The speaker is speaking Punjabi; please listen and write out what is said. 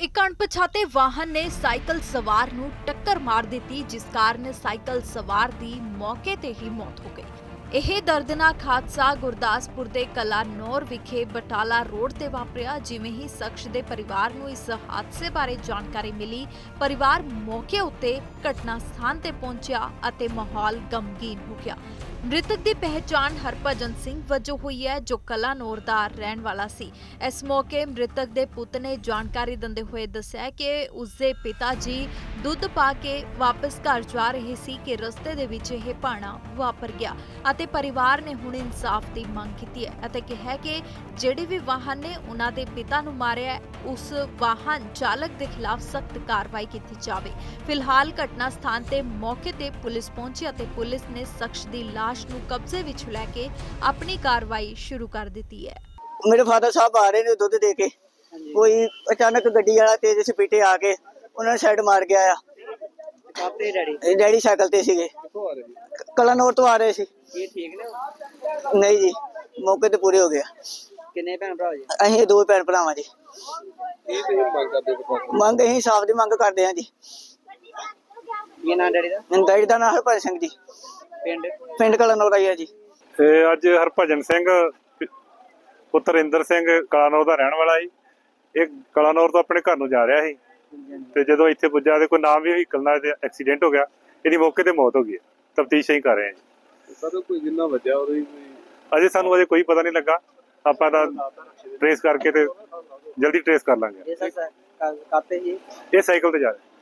ਇੱਕ ਅਣਪਛਾਤੇ ਵਾਹਨ ਨੇ ਸਾਈਕਲ ਸਵਾਰ ਨੂੰ ਟੱਕਰ ਮਾਰ ਦਿੱਤੀ, ਜਿਸ ਕਾਰਨ ਸਾਈਕਲ ਸਵਾਰ ਦੀ ਮੌਕੇ ਤੇ ਹੀ ਮੌਤ ਹੋ ਗਈ। ਇਹ ਦਰਦਨਾਕ ਹਾਦਸਾ ਗੁਰਦਾਸਪੁਰ ਦੇ ਕਲਾਨੌਰ ਵਿਖੇ ਬਟਾਲਾ ਰੋਡ ਤੇ ਵਾਪਰਿਆ, ਜਿਵੇਂ ਹੀ ਸ਼ਖਸ ਦੇ ਪਰਿਵਾਰ ਨੂੰ ਇਸ ਹਾਦਸੇ ਬਾਰੇ ਜਾਣਕਾਰੀ ਮਿਲੀ। ਪਰਿਵਾਰ ਮੌਕੇ ਉੱਤੇ ਘਟਨਾ ਸਥਾਨ ਤੇ ਪਹੁੰਚਿਆ ਅਤੇ ਮਾਹੌਲ ਗਮਗੀਨ ਹੋ ਗਿਆ। ਮ੍ਰਿਤਕ ਦੀ ਪਹਿਚਾਣ ਹਰਭਜਨ ਸਿੰਘ ਵਜੋਂ ਹੋਈ ਹੈ, ਜੋ ਕਲਾਨੌਰ ਦਾ ਰਹਿਣ ਵਾਲਾ ਸੀ। ਇਸ ਮੌਕੇ ਮ੍ਰਿਤਕ ਦੇ ਪੁੱਤ ਨੇ ਜਾਣਕਾਰੀ ਦਿੰਦੇ ਹੋਏ ਦੱਸਿਆ ਕਿ ਉਸਦੇ ਪਿਤਾ ਜੀ ਦੁੱਧ ਪਾ ਕੇ ਵਾਪਸ ਘਰ ਜਾ ਰਹੇ ਸੀ ਕਿ ਰਸਤੇ ਦੇ ਵਿੱਚ ਇਹ ਭਾਣਾ ਵਾਪਰ ਗਿਆ ਅਤੇ ਪਰਿਵਾਰ ਨੇ ਹੁਣ ਇਨਸਾਫ ਦੀ ਮੰਗ ਕੀਤੀ ਹੈ ਅਤੇ ਕਿਹਾ ਕਿ ਜਿਹੜੇ ਵੀ ਵਾਹਨ ਨੇ ਉਹਨਾਂ ਦੇ ਪਿਤਾ ਨੂੰ ਮਾਰਿਆ ਹੈ, ਉਸ ਵਾਹਨ ਚਾਲਕ ਦੇ ਖਿਲਾਫ ਸਖਤ ਕਾਰਵਾਈ ਕੀਤੀ ਜਾਵੇ। ਫਿਲਹਾਲ ਘਟਨਾ ਸਥਾਨ ਤੇ ਮੌਕੇ ਤੇ ਪੁਲਿਸ ਪਹੁੰਚੀ ਅਤੇ ਪੁਲਿਸ ਨੇ ਸ਼ਖਸ ਦੀ ਲਾਸ਼ ਨੂੰ ਕਬਜ਼ੇ ਵਿੱਚ ਲੈ ਕੇ ਆਪਣੀ ਕਾਰਵਾਈ ਸ਼ੁਰੂ ਕਰ ਦਿੱਤੀ ਹੈ। ਮੇਰੇ ਫਾਦਰ ਸਾਹਿਬ ਆ ਰਹੇ ਨੇ ਦੁੱਧ ਦੇ ਕੇ। ਕੋਈ ਅਚਾਨਕ ਗੱਡੀ ਵਾਲਾ ਤੇਜ਼ ਸਪੀਟੇ ਆ ਕੇ ਉਹਨਾਂ ਨੇ ਸਾਈਡ ਮਾਰ ਗਿਆ ਆ। ਕਾਪੇ ਡੈਡੀ ਸਾਈਕਲ ਤੇ ਸੀਗੇ। ਕਿੱਥੋਂ ਆ ਰਹੇ ਸੀ? ਕਲਾਨੌਰ ਤੋਂ ਆ ਰਹੇ ਸੀ। ਇਹ ਠੀਕ ਨੇ ਨਹੀਂ ਜੀ ਮੌਕੇ ਤੇ ਪੂਰੇ ਹੋ ਗਿਆ ਕਿੰਨੇ ਭੈਣ ਭਰਾ ਜੀ? ਅਸੀਂ ਦੋ ਭੈਣ ਭਰਾਵਾਂ ਜੀ। ਤੁਸੀਂ ਮੰਗ ਕਰਦੇ ਹੋ ਮੰਗ ਅਸੀਂ ਸਾਫ਼ ਦੀ ਮੰਗ ਕਰਦੇ ਹਾਂ ਜੀ। ਇਹ ਨਾਂ ਡੈਡੀ ਦਾ? ਡੈਡੀ ਦਾ ਨਾਮ ਹਰਭਜਨ ਸਿੰਘ ਜੀ। ਪਿੰਡ? ਪਿੰਡ ਕਲਾਨੌਰ ਆਈ ਹੈ ਜੀ। ਤੇ ਅੱਜ ਹਰਭਜਨ ਸਿੰਘ ਪ- ਪੁੱਤਰ ਇੰਦਰ ਸਿੰਘ ਕਲਾਨੌਰ ਦਾ ਰਹਿਣ ਵਾਲਾ ਸੀ। ਇਹ ਕਲਾਨੌਰ ਤੋਂ ਆਪਣੇ ਘਰ ਨੂੰ ਜਾ ਰਿਹਾ ਸੀ। ਤੇ ਜਦੋਂ ਇੱਥੇ ਪੁੱਜਾ ਤੇ ਕੋਈ ਨਾਮ ਵੀ ਵਹੀਕਲ ਨਾਲ ਐਕਸੀਡੈਂਟ ਹੋ ਗਿਆ ਇਹਦੀ ਮੌਕੇ ਤੇ ਮੌਤ ਹੋ ਗਈ ਤਫਤੀਸ਼ ਹੀ ਕਰ ਰਹੇ ਹਾਂ ਜੀ। ਸਰ ਕੋਈ ਜਿੰਨਾ ਵੱਜਿਆ ਉਹਦੀ ਕੋਈ ਅਜੇ ਸਾਨੂੰ ਅਜੇ ਕੋਈ ਪਤਾ ਨਹੀਂ ਲੱਗਾ। ਆਪਾਂ ਤਾਂ ਟ੍ਰੇਸ ਕਰਕੇ ਤੇ ਜਲਦੀ ਟ੍ਰੇਸ ਕਰ ਲਾਂਗੇ। ਇਹ ਸਾਈਕਲ ਤੇ ਜਾ ਰਿਹਾ।